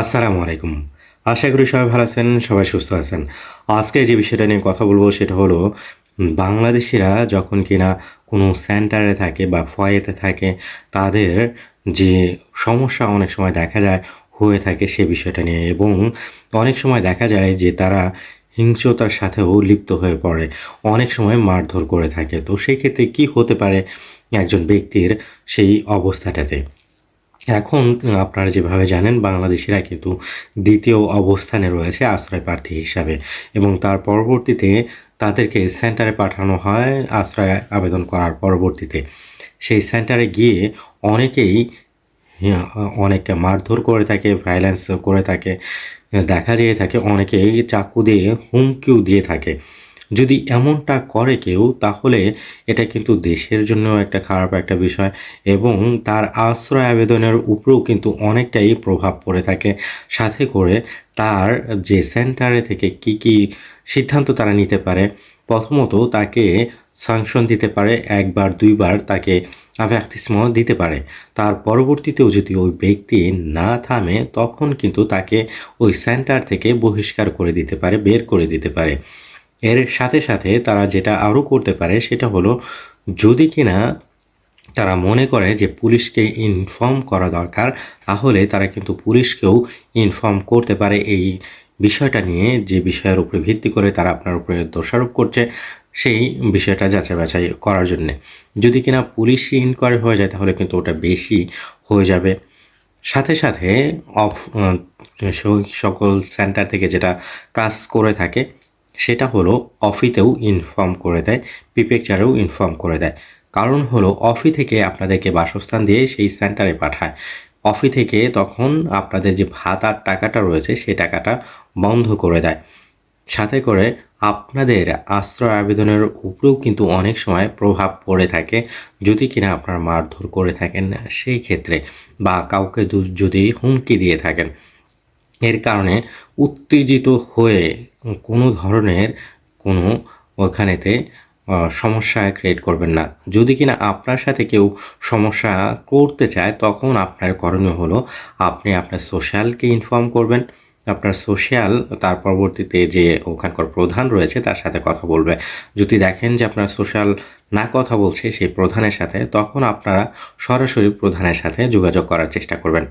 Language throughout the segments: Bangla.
আসসালামু আলাইকুম। আশা করি সবাই ভালো আছেন, সবাই সুস্থ আছেন। আজকে যে বিষয়টা নিয়ে কথা বলব সেটা হলো, বাংলাদেশিরা যখন কিনা কোনো সেন্টারে থাকে বা ফয়েতে থাকে, তাদের যে সমস্যা অনেক সময় দেখা যায়, হয়ে থাকে সে বিষয়টা নিয়ে এবং অনেক সময় দেখা যায় যে তারা হিংস্রতার সাথেও লিপ্ত হয়ে পড়ে, অনেক সময় মারধর করে থাকে। তো সেই ক্ষেত্রে কি হতে পারে একজন ব্যক্তির সেই অবস্থাটাতে? এখন আপনারা যেভাবে জানেন বাংলাদেশিরা কিন্তু দ্বিতীয় অবস্থানে রয়েছে আশ্রয় প্রার্থী হিসাবে এবং তার পরবর্তীতে তাদেরকে সেন্টারে পাঠানো হয় আশ্রয় আবেদন করার পরবর্তীতে। সেই সেন্টারে গিয়ে অনেকেই হ্যাঁ, অনেকে মারধর করে থাকে ভায়োলেন্স করে থাকে দেখা যেয়ে থাকে অনেকেই চাকু দিয়ে হুমকিও দিয়ে থাকে। যদি এমনটা করে কেউ, তাহলে এটা কিন্তু দেশের জন্য একটা খারাপ একটা বিষয় এবং তার আশ্রয় আবেদনের উপরেও কিন্তু অনেকটাই প্রভাব পড়ে থাকে। সাথে করে তার যে সেন্টারে থেকে কি কি সিদ্ধান্ত তারা নিতে পারে, প্রথমত তাকে সাংশন দিতে পারে, একবার, দুইবার তাকে অ্যাভার্টিসমো দিতে পারে। তার পরবর্তীতেও যদি ওই ব্যক্তি না থামে, তখন কিন্তু তাকে ওই সেন্টার থেকে বহিষ্কার করে দিতে পারে, বের করে দিতে পারে। এর সাথে সাথে তারা যেটা আরও করতে পারে সেটা হলো, যদি কিনা তারা মনে করে যে পুলিশকে ইনফর্ম করা দরকার, তাহলে তারা কিন্তু পুলিশকেও ইনফর্ম করতে পারে। এই বিষয়টা নিয়ে যে বিষয়ের উপরে ভিত্তি করে তারা আপনার উপরে দোষারোপ করছে, সেই বিষয়টা যাচাই বাছাই করার জন্যে। যদি কিনা পুলিশ ইনকোয়ারি হয়ে যায়, তাহলে কিন্তু ওটা বেশি হয়ে যাবে। সাথে সাথে অফ সকল সেন্টার থেকে যেটা কাজ করে থাকে সেটা হলো অফিতেও ইনফর্ম করে দেয় প্রিপেকচারেও ইনফর্ম করে দেয়। কারণ হলো অফি থেকে আপনাদেরকে বাসস্থান দিয়ে সেই সেন্টারে পাঠায়। অফি থেকে তখন আপনাদের যে ভাতার টাকাটা রয়েছে সেই টাকাটা বন্ধ করে দেয়। সাথে করে আপনাদের আশ্রয় আবেদনের উপরেও কিন্তু অনেক সময় প্রভাব পড়ে থাকে। যদি কিনা আপনার মারধর করে থাকেন সেই ক্ষেত্রে বা কাউকে যদি হুমকি দিয়ে থাকেন। এর কারণে উত্তেজিত হয়ে কোনো ধরনের কোনো ওখানেতে সমস্যা ক্রিয়েট করবেন না। যদি কিনা আপনার সাথে কেউ সমস্যা করতে চায়, তখন আপনার করণীয় হলো আপনি আপনার সোশ্যালকে ইনফর্ম করবেন। আপনার সোশ্যাল তার পরবর্তীতে যে ওখানকার প্রধান রয়েছে, তার সাথে কথা বলবে। যদি দেখেন যে আপনার সোশ্যাল না কথা বলছে সেই প্রধানের সাথে, তখন আপনারা সরাসরি প্রধানের সাথে যোগাযোগ করার চেষ্টা করবেন।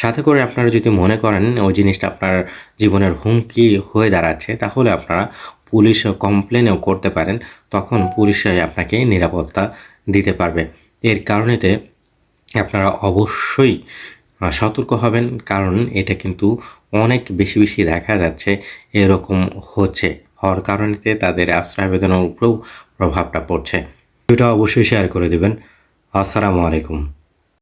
সাথে করে আপনারা যদি মনে করেন ওই জিনিসটা আপনার জীবনের হুমকি হয়ে দাঁড়াচ্ছে, তাহলে আপনারা পুলিশ কমপ্লেনও করতে পারেন। তখন পুলিশে আপনাকে নিরাপত্তা দিতে পারবে। এর কারণেতে আপনারা অবশ্যই সতর্ক হবেন, কারণ এটা কিন্তু অনেক বেশি বেশি দেখা যাচ্ছে, এরকম হচ্ছে। হওয়ার কারণেতে তাদের আশ্রয় আবেদনের উপরেও প্রভাবটা পড়ছে। ভিডিওটা অবশ্যই শেয়ার করে দেবেন। আসসালামু আলাইকুম।